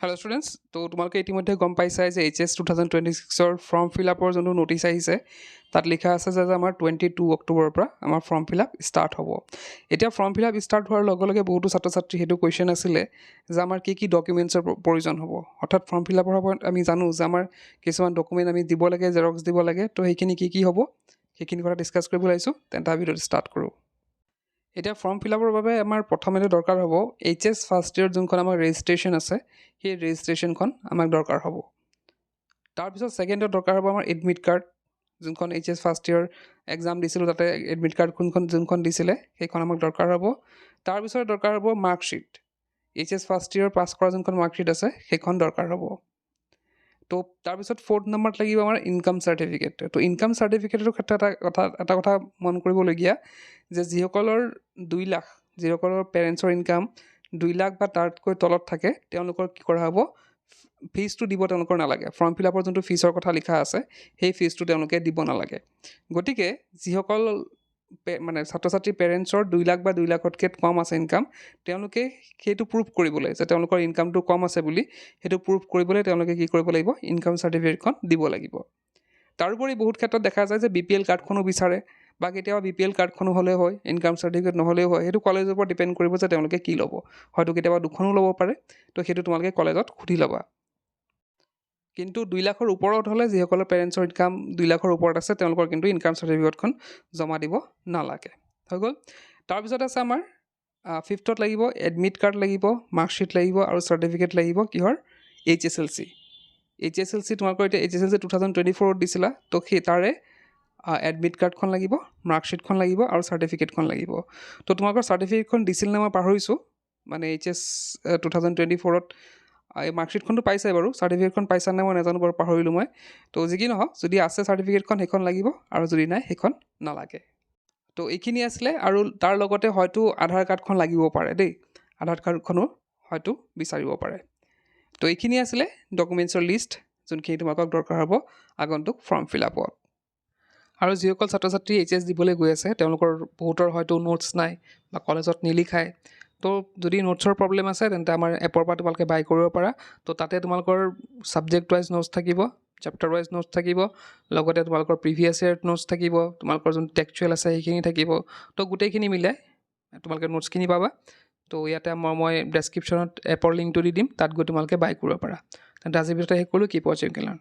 Hello students তো তোমালোকে ইতিমধ্যে গম পাইছাই যে H S two thousand twenty ছিক্সৰ ফৰ্ম ফিল আপৰ যোনটো নটিচ আহিছে তাত লিখা আছে যে আমাৰ টুৱেণ্টি টু অক্টোবৰৰ পৰা আমাৰ ফৰ্ম ফিল আপ ষ্টাৰ্ট হ'ব। এতিয়া ফৰ্ম ফিল আপ ষ্টাৰ্ট হোৱাৰ লগে লগে বহুতো ছাত্ৰ ছাত্ৰী সেইটো কুৱেশ্যন আছিলে যে আমাৰ কি কি ডকুমেণ্টছৰ প্ৰয়োজন হ'ব। অৰ্থাৎ ফৰ্ম ফিল আপৰ সময়ত আমি জানো যে আমাৰ কিছুমান ডকুমেণ্ট আমি দিব লাগে জেৰক্স দিব লাগে তো সেইখিনি কি কি হ'ব সেইখিনি কথা ডিছকাছ কৰিব লাগিছোঁ তেন্তে ভিডিঅ'টো ষ্টাৰ্ট কৰোঁ। এতিয়া ফৰ্ম ফিল আপৰ বাবে আমাৰ প্ৰথমতে দৰকাৰ হ'ব। এইচ এছ ফাৰ্ষ্ট ইয়েৰ যোনখন আমাৰ ৰেজিষ্ট্ৰেশ্যন আছে সেই ৰেজিষ্ট্ৰেশ্যনখন আমাক দৰকাৰ হ'ব। তাৰপিছত ছেকেণ্ডত দৰকাৰ হ'ব আমাৰ এডমিট কাৰ্ড যোনখন H S first year exam দিছিলোঁ তাতে এডমিট কাৰ্ড কোনখন যোনখন দিছিলে সেইখন আমাক দৰকাৰ হ'ব। তাৰপিছত দৰকাৰ হ'ব marksheet H S first year pass কৰা যোনখন মাৰ্কশ্বিট আছে সেইখন দৰকাৰ হ'ব। তো তাৰপিছত ফ'ৰ্থ নম্বৰত লাগিব আমাৰ ইনকাম চাৰ্টিফিকেট তো ইনকাম চাৰ্টিফিকেটৰ ক্ষেত্ৰত এটা কথা এটা কথা মন কৰিবলগীয়া যে যিসকলৰ দুই লাখ যিসকলৰ পেৰেণ্টছৰ ইনকাম দুই লাখ বা তাতকৈ তলত থাকে তেওঁলোকৰ কি কৰা হ'ব? ফিজটো দিব তেওঁলোকৰ নালাগে। ফৰ্ম ফিল আপৰ যোনটো ফিজৰ কথা লিখা আছে সেই ফিজটো তেওঁলোকে দিব নালাগে। গতিকে যিসকল মানে ছাত্ৰ ছাত্ৰীৰ পেৰেণ্টছৰ দুই লাখ বা দুই লাখতকৈ কম আছে ইনকাম তেওঁলোকে সেইটো প্ৰুভ কৰিবলৈ যে তেওঁলোকৰ ইনকামটো কম আছে বুলি সেইটো প্ৰুভ কৰিবলৈ তেওঁলোকে কি কৰিব লাগিব ইনকাম চাৰ্টিফিকেটখন দিব লাগিব। তাৰোপৰি বহুত ক্ষেত্ৰত দেখা যায় যে বি পি এল কাৰ্ডখনো বিচাৰে বা কেতিয়াবা বি পি এল কাৰ্ডখনো হ'লে হয় ইনকাম চাৰ্টিফিকেট নহ'লেও হয় সেইটো কলেজৰ ওপৰত ডিপেণ্ড কৰিব যে তেওঁলোকে কি ল'ব। হয়তো কেতিয়াবা দুখনো ল'ব পাৰে তো সেইটো তোমালোকে কলেজত সুধি ল'বা। কিন্তু দুই লাখৰ ওপৰত হ'লে যিসকলৰ পেৰেণ্টছৰ ইনকাম দুই লাখৰ ওপৰত আছে তেওঁলোকৰ কিন্তু ইনকাম চাৰ্টিফিকেটখন জমা দিব নালাগে। হৈ গ'ল। তাৰপিছত আছে আমাৰ ফিফ্থত লাগিব এডমিট কাৰ্ড লাগিব মাৰ্কশ্বিট লাগিব আৰু চাৰ্টিফিকেট লাগিব কিহৰ? H S L C H S L C তোমালোকৰ এতিয়া H S L C two thousand twenty ফ'ৰত দিছিলা তো সেই তাৰে এডমিট কাৰ্ডখন লাগিব মাৰ্কশ্বিটখন লাগিব আৰু চাৰ্টিফিকেটখন লাগিব। তো তোমালোকৰ চাৰ্টিফিকেটখন দিছিল নে মই পাহৰিছোঁ? মানে H S two thousand twenty ফ'ৰত এই মাৰ্কশ্বিটখনটো পাইছাই বাৰু চাৰ্টিফিকেটখন পাইছা নে মই নাজানো বাৰু পাহৰিলোঁ মই। তো যি কি নহওক যদি আছে চাৰ্টিফিকেটখন সেইখন লাগিব আৰু যদি নাই সেইখন নালাগে। তো এইখিনি আছিলে আৰু তাৰ লগতে হয়তো আধাৰ কাৰ্ডখন লাগিব পাৰে দেই। আধাৰ কাৰ্ডখনো হয়তো বিচাৰিব পাৰে। তো এইখিনি আছিলে ডকুমেণ্টছৰ লিষ্ট যোনখিনি তোমালোকক দৰকাৰ হ'ব আগন্তুক ফৰ্ম ফিল আপত আৰু যিসকল ছাত্ৰ ছাত্ৰী এইচ এছ দিবলৈ গৈ আছে তেওঁলোকৰ বহুতৰ হয়তো নোটছ নাই বা কলেজত নিলিখায়। তো যদি নোটছৰ প্ৰব্লেম আছে তেন্তে আমাৰ এপৰ পৰা তোমালোকে বাই কৰিব পাৰা। তো তাতে তোমালোকৰ ছাবজেক্ট ৱাইজ নোটছ থাকিব চেপ্টাৰ ৱাইজ নোটছ থাকিব লগতে তোমালোকৰ প্ৰিভিয়াছ ইয়েৰ নোটছ থাকিব তোমালোকৰ যোনটো টেক্সচুৱেল আছে সেইখিনি থাকিব। তো গোটেইখিনি মিলাই তোমালোকে নোটছখিনি পাবা। তো ইয়াতে মই মই ডেছক্ৰিপশ্যনত এপৰ লিংকটো দি দিম তাত গৈ তোমালোকে বাই কৰিব পাৰা। তেন্তে আজিৰ ভিডিঅ'টো শেষ কৰোঁ কি পজিটিভ গেলাৰ